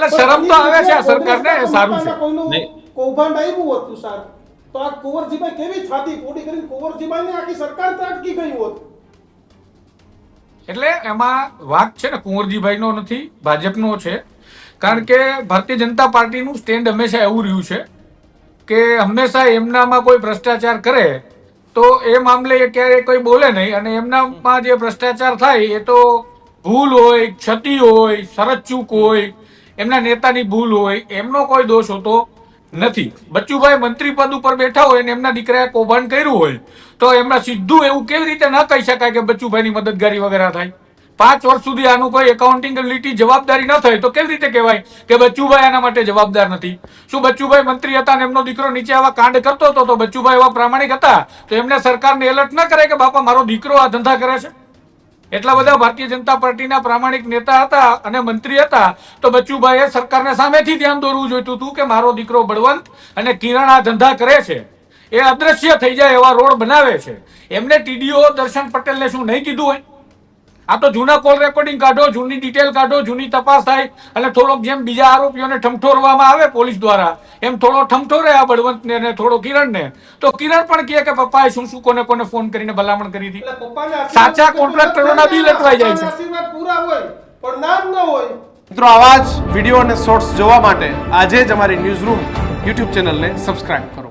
એટલે શરમ તો આવે છે આ સરકારને એ સારું છે. કૌભાંડ આવ્યું હતું સાહેબ તો આ કુંવરજીભાઈ કેવી છાતી પોટી કરીને કુંવરજીભાઈને આખી સરકાર ત્રાટકી ગઈ હોત. એટલે એમાં વાક છે ને કુંવરજીભાઈનો નથી ભાજપનો છે. કારણ કે ભારતીય જનતા પાર્ટીનું સ્ટેન્ડ હંમેશા એવું રહ્યું છે કે હંમેશા એમનામાં કોઈ ભ્રષ્ટાચાર કરે તો એ મામલે એ ક્યારેય કોઈ બોલે નહીં અને એમનામાં જે ભ્રષ્ટાચાર થાય એ તો ભૂલ હોય ક્ષતિ હોય સરચૂક ચૂક હોય એમના નેતાની ભૂલ હોય, એમનો કોઈ દોષ હોતો નથી. બચ્ચુભાઈ મંત્રી પદ ઉપર બેઠા હોય અને એમના દીકરાએ કૌભાંડ કર્યું હોય, તો એમના સીધું એવું કેવી રીતે ન કહી શકાય કે બચ્ચુભાઈની મદદગારી વગેરે થાય? પાંચ વર્ષ સુધી આનું કોઈ એકાઉન્ટિંગલિટી જવાબદારી ન થાય, તો કેવી રીતે કહેવાય કે બચ્ચુભાઈ આના માટે જવાબદાર નથી? શું બચ્ચુભાઈ મંત્રી હતા અને એમનો દીકરો નીચે આવા કાંડ કરતો હતો, તો બચ્ચુભાઈ એવા પ્રામાણિક હતા? તો એમને સરકારને એલર્ટ ન કરે કે બાપા, મારો દીકરો આ ધંધા કરે છે? એટલા બધા ભારતીય જનતા પાર્ટીના પ્રામાણિક નેતા હતા અને મંત્રી હતા, તો બચ્ચુભાઈએ સરકારને સામેથી ધ્યાન દોરવું જોઈતું હતું કે મારો દીકરો બળવંત અને કિરણ આ ધંધા કરે છે. એ અદ્રશ્ય થઈ જાય એવા રોડ બનાવે છે. એમને ટીડીઓ દર્શન પટેલને શું નહીં કીધું હોય? આ તો જૂના કોલ રેકોર્ડિંગ કાઢો જૂની ડિટેલ કાઢો જૂની તપાસ થાય. અને થોડોક જેમ બીજા આરોપીઓને ઠમઠોરવામાં આવે પોલીસ દ્વારા એમ થોડો ઠમઠોરે આ બળવંતને અને થોડો કિરણને. તો કિરણ પણ કહે કે પપ્પાએ શું શું કોને કોને ફોન કરીને ભલામણ કરી હતી? એટલે પપ્પાને આશીર્વાદ સાચા કોન્ટ્રાક્ટરોના બિલ અટવાઈ જાય છે. પપ્પાના આશીર્વાદ પૂરા હોય પણ નામ ન હોય. મિત્રો આવા જ વીડિયો અને શોર્ટ્સ જોવા માટે આજે જ અમારી ન્યૂઝ રૂમ યુટ્યુબ ચેનલને સબસ્ક્રાઇબ કરો.